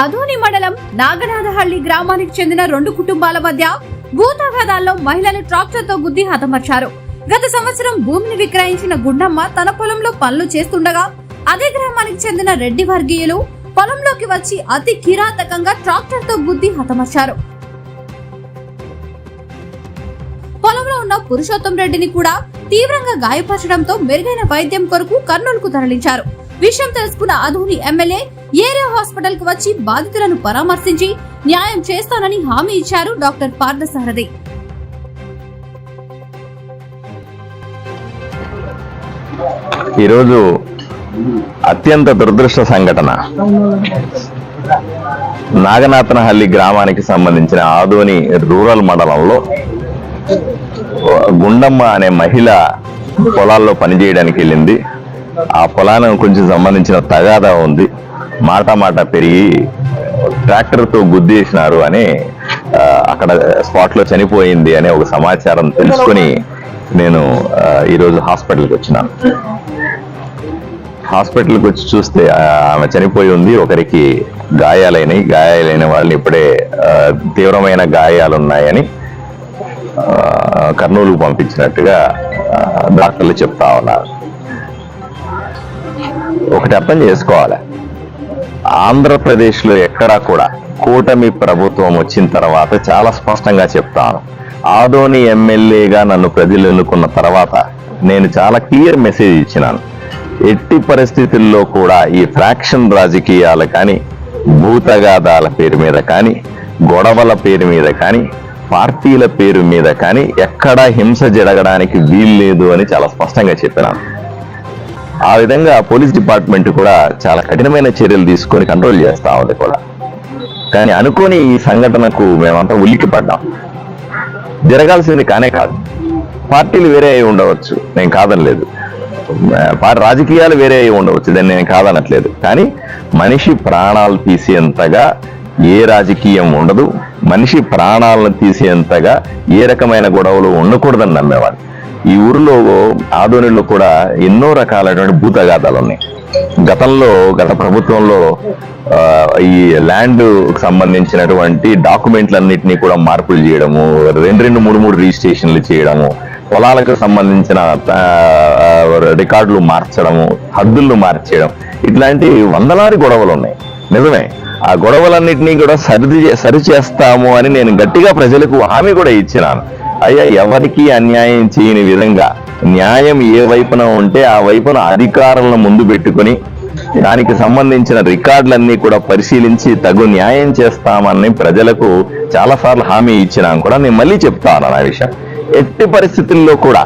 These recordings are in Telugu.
అధోని మండలం నాగనాథహళ్ళి గ్రామానికి చెందిన రెండు కుటుంబాల మధ్య భూతగాదాల్లో మహిళలు ట్రాక్టర్తో గుద్ది హతమర్చారు. గత సంవత్సరం భూమిని విక్రయించిన గుండమ్మ తన పొలంలో పనులు చేస్తుండగా అదే గ్రామానికి చెందిన రెడ్డి వర్గీయులు పొలంలోకి వచ్చి అతి కిరాతకంగా ట్రాక్టర్తో గుద్ది హతమర్చారు. పొలంలో ఉన్న పురుషోత్తం రెడ్డిని కూడా తీవ్రంగా గాయపరచడంతో మెరుగైన వైద్యం కొరకు కర్నూలుకు తరలించారు. విషయం తెలుసుకున్న అధోని ఎమ్మెల్యే ఏరియా హాస్పిటల్కు వచ్చి బాధితులను పరామర్శించి న్యాయం చేస్తానని హామీ ఇచ్చారు డాక్టర్ పార్థసారథి. ఈరోజు అత్యంత దురదృష్ట సంఘటన. నాగనాథనహల్లి గ్రామానికి సంబంధించిన ఆదోని రూరల్ మండలంలో గుండమ్మ అనే మహిళ పొలాల్లో పనిచేయడానికి వెళ్ళింది. ఆ పొలానికి కొంచెం సంబంధించిన తగాదా ఉంది. మాట మాట పెరిగి ట్రాక్టర్తో గుద్దేసినారు అని అక్కడ స్పాట్లో చనిపోయింది అనే ఒక సమాచారం తెలుసుకొని నేను ఈరోజు హాస్పిటల్కి వచ్చినాను హాస్పిటల్కి వచ్చి చూస్తే ఆమె చనిపోయి ఉంది ఒకరికి గాయాలైనవి గాయాలైన వాళ్ళని ఇప్పుడే తీవ్రమైన గాయాలు ఉన్నాయని కర్నూలుకు పంపించినట్టుగా డాక్టర్లు చెప్తా ఉన్నారు. ఒకటి అర్థం చేసుకోవాలి. ఆంధ్రప్రదేశ్లో ఎక్కడా కూడా కూటమి ప్రభుత్వం వచ్చిన తర్వాత చాలా స్పష్టంగా చెప్తాను. ఆదోని ఎమ్మెల్యేగా నన్ను ప్రజలు ఎన్నుకున్న తర్వాత నేను చాలా క్లియర్ మెసేజ్ ఇచ్చినాను. ఎట్టి పరిస్థితుల్లో కూడా ఈ ఫ్రాక్షన్ రాజకీయాలు కానీ భూతగాదాల పేరు మీద కానీ గొడవల పేరు మీద కానీ పార్టీల పేరు మీద కానీ ఎక్కడా హింస జరగడానికి వీల్లేదు అని చాలా స్పష్టంగా చెప్పినాను. ఆ విధంగా పోలీస్ డిపార్ట్మెంట్ కూడా చాలా కఠినమైన చర్యలు తీసుకొని కంట్రోల్ చేస్తా ఉంది కూడా. కానీ అనుకోని ఈ సంఘటనకు మేమంతా ఉలిక్కి పడ్డాం. జరగాల్సింది కానే కాదు. పార్టీలు వేరే అయి ఉండవచ్చు. నేను కాదనలేదు. రాజకీయాలు వేరే అయి ఉండవచ్చు. దాన్ని నేను కాదనట్లేదు. కానీ మనిషి ప్రాణాలు తీసేంతగా ఏ రాజకీయం ఉండదు. మనిషి ప్రాణాలను తీసేంతగా ఏ రకమైన గొడవలు ఉండకూడదని నమ్మేవాడు ఈ ఊరిలో ఆదోనిలో కూడా ఎన్నో రకాలైనటువంటి భూతగాథాలు ఉన్నాయి. గతంలో గత ప్రభుత్వంలో ఈ ల్యాండ్ సంబంధించినటువంటి డాక్యుమెంట్లన్నింటినీ కూడా మార్పులు చేయడము రెండు రెండు మూడు మూడు రిజిస్ట్రేషన్లు చేయడము పొలాలకు సంబంధించిన రికార్డులు మార్చడము హద్దులను మార్చేయడం ఇట్లాంటి వందలాది గొడవలు ఉన్నాయి. నిజమే. ఆ గొడవలన్నింటినీ కూడా సరిది సరి చేస్తాము అని నేను గట్టిగా ప్రజలకు హామీ కూడా ఇచ్చినాను. అయ్యా ఎవరికి అన్యాయం చేయని విధంగా న్యాయం ఏ వైపున ఉంటే ఆ వైపున అధికారులను ముందు పెట్టుకుని దానికి సంబంధించిన రికార్డులన్నీ కూడా పరిశీలించి తగు న్యాయం చేస్తామని ప్రజలకు చాలాసార్లు హామీ ఇచ్చినాం కూడా నేను మళ్ళీ చెప్తాను ఆ విషయం ఎట్టి పరిస్థితుల్లో కూడా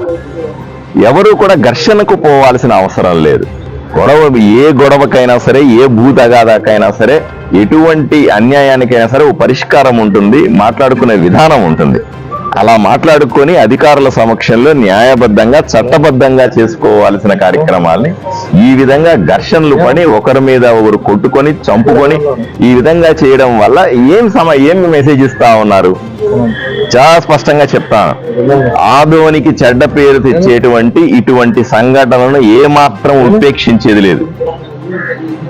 ఎవరు కూడా ఘర్షణకు పోవాల్సిన అవసరం లేదు. గొడవ ఏ గొడవకైనా సరే ఏ భూతగాదాకైనా సరే ఎటువంటి అన్యాయానికైనా సరే ఓ పరిష్కారం ఉంటుంది మాట్లాడుకునే విధానం ఉంటుంది. అలా మాట్లాడుకొని అధికారుల సమక్షంలో న్యాయబద్ధంగా చట్టబద్ధంగా చేసుకోవాల్సిన కార్యక్రమాల్ని ఈ విధంగా ఘర్షణలు పని ఒకరి మీద ఒకరు కొట్టుకొని చంపుకొని ఈ విధంగా చేయడం వల్ల ఏం సమ ఏం మెసేజ్ ఇస్తా ఉన్నారు? చాలా స్పష్టంగా చెప్తాను ఆదోనికి చెడ్డ పేరు తెచ్చేటువంటి ఇటువంటి సంఘటనలను ఏమాత్రం ఉపేక్షించేది లేదు.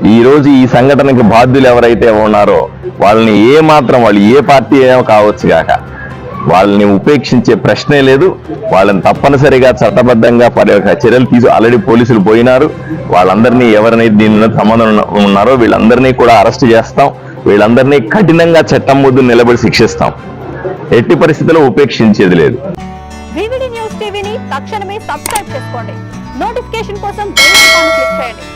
ఈ రోజు ఈ సంఘటనకి బాధ్యులు ఎవరైతే ఉన్నారో వాళ్ళని ఏ మాత్రం వాళ్ళు ఏ పార్టీ ఏమో కావచ్చు కాక వాళ్ళని ఉపేక్షించే ప్రశ్నే లేదు. వాళ్ళని తప్పనిసరిగా చట్టబద్ధంగా చర్యలు తీసు ఆల్రెడీ పోలీసులు పోయినారు. వాళ్ళందరినీ ఎవరినైతే దీనిలో సంబంధం ఉన్నారో వీళ్ళందరినీ కూడా అరెస్ట్ చేస్తాం. వీళ్ళందరినీ కఠినంగా చట్టం ముందు నిలబడి శిక్షిస్తాం. ఎట్టి పరిస్థితుల్లో ఉపేక్షించేది లేదు. న్యూస్ టీవీని తక్షణమే సబ్స్క్రైబ్ చేసుకోండి. నోటిఫికేషన్ కోసం క్లిక్ చేయండి.